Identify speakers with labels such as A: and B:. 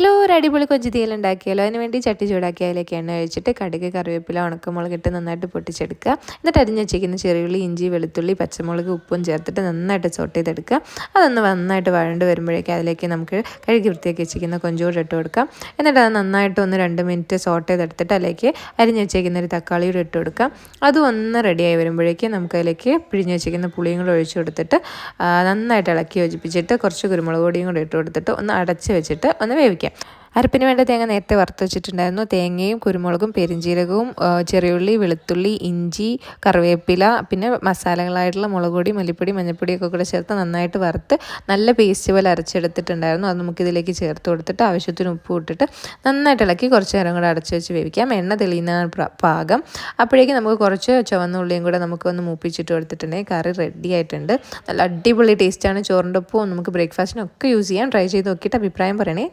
A: Hello ഒരു അടിപൊളി കൊഞ്ച് തീയൽ ഉണ്ടാക്കിയാലോ? അതിന് വേണ്ടി ചട്ടി ചൂടാക്കി അതിലേക്ക് എണ്ണ ഒഴിച്ചിട്ട് കടുക് കറിവേപ്പില ഉണക്കമുളക് ഇട്ട് നന്നായിട്ട് പൊട്ടിച്ചെടുക്കുക. എന്നിട്ട് അരിഞ്ഞ് വെച്ചിരിക്കുന്ന ചെറിയുള്ളി ഇഞ്ചി വെളുത്തുള്ളി പച്ചമുളക് ഉപ്പും ചേർത്തിട്ട് നന്നായിട്ട് സോട്ട് ചെയ്തെടുക്കുക. അതൊന്ന് നന്നായിട്ട് വഴണ്ട് വരുമ്പോഴേക്കും അതിലേക്ക് നമുക്ക് കഴുകി വൃത്തിയാക്കി വെച്ചിരിക്കുന്ന കൊഞ്ചോട് ഇട്ട് കൊടുക്കാം. എന്നിട്ട് അത് നന്നായിട്ട് ഒന്ന് രണ്ട് മിനിറ്റ് സോട്ട് ചെയ്തെടുത്തിട്ട് അതിലേക്ക് അരിഞ്ഞ് വെച്ചേക്കുന്ന ഒരു തക്കാളിയോട് ഇട്ട് കൊടുക്കാം അതും ഒന്ന് റെഡിയായി വരുമ്പോഴേക്കും നമുക്ക് അതിലേക്ക് പിഴിഞ്ഞ് വെച്ചിരിക്കുന്ന പുളിയും കൂടെ ഒഴിച്ചു കൊടുത്തിട്ട് നന്നായിട്ട് ഇളക്കി യോജിപ്പിച്ചിട്ട് കുറച്ച് കുരുമുളക് പൊടിയും കൂടെ ഇട്ട് കൊടുത്തിട്ട് ഒന്ന് അടച്ച് വെച്ചിട്ട് ഒന്ന് വേവിക്കാം. അരപ്പിന് വേണ്ട തേങ്ങ നേരത്തെ വറുത്ത് വെച്ചിട്ടുണ്ടായിരുന്നു. തേങ്ങയും കുരുമുളകും പെരിഞ്ചീരകവും ചെറിയുള്ളി വെളുത്തുള്ളി ഇഞ്ചി കറിവേപ്പില പിന്നെ മസാലകളായിട്ടുള്ള മുളക് പൊടി മല്ലിപ്പൊടി മഞ്ഞൾപ്പൊടിയൊക്കെ കൂടെ ചേർത്ത് നന്നായിട്ട് വറുത്ത് നല്ല പേസ്റ്റ് പോലെ അരച്ചെടുത്തിട്ടുണ്ടായിരുന്നു. അത് നമുക്കിതിലേക്ക് ചേർത്ത് കൊടുത്തിട്ട് ആവശ്യത്തിന് ഉപ്പ് ഇട്ടിട്ട് നന്നായിട്ട് ഇളക്കി കുറച്ച് നേരം കൂടെ അടച്ച് വെച്ച് വേവിക്കാം. എണ്ണ തെളിയുന്ന പാകം. അപ്പോഴേക്കും നമുക്ക് കുറച്ച് ചുവന്ന ഉള്ളിയും കൂടെ നമുക്കൊന്ന് മൂപ്പിച്ചിട്ട് കൊടുത്തിട്ടുണ്ടെങ്കിൽ കറി റെഡി ആയിട്ടുണ്ട്. നല്ല അടിപൊളി ടേസ്റ്റാണ് ചോറിന്റെ ഒപ്പവും നമുക്ക് ബ്രേക്ക്ഫാസ്റ്റിനൊക്കെ യൂസ് ചെയ്യാം. ട്രൈ ചെയ്ത് നോക്കിയിട്ട് അഭിപ്രായം പറയണേ.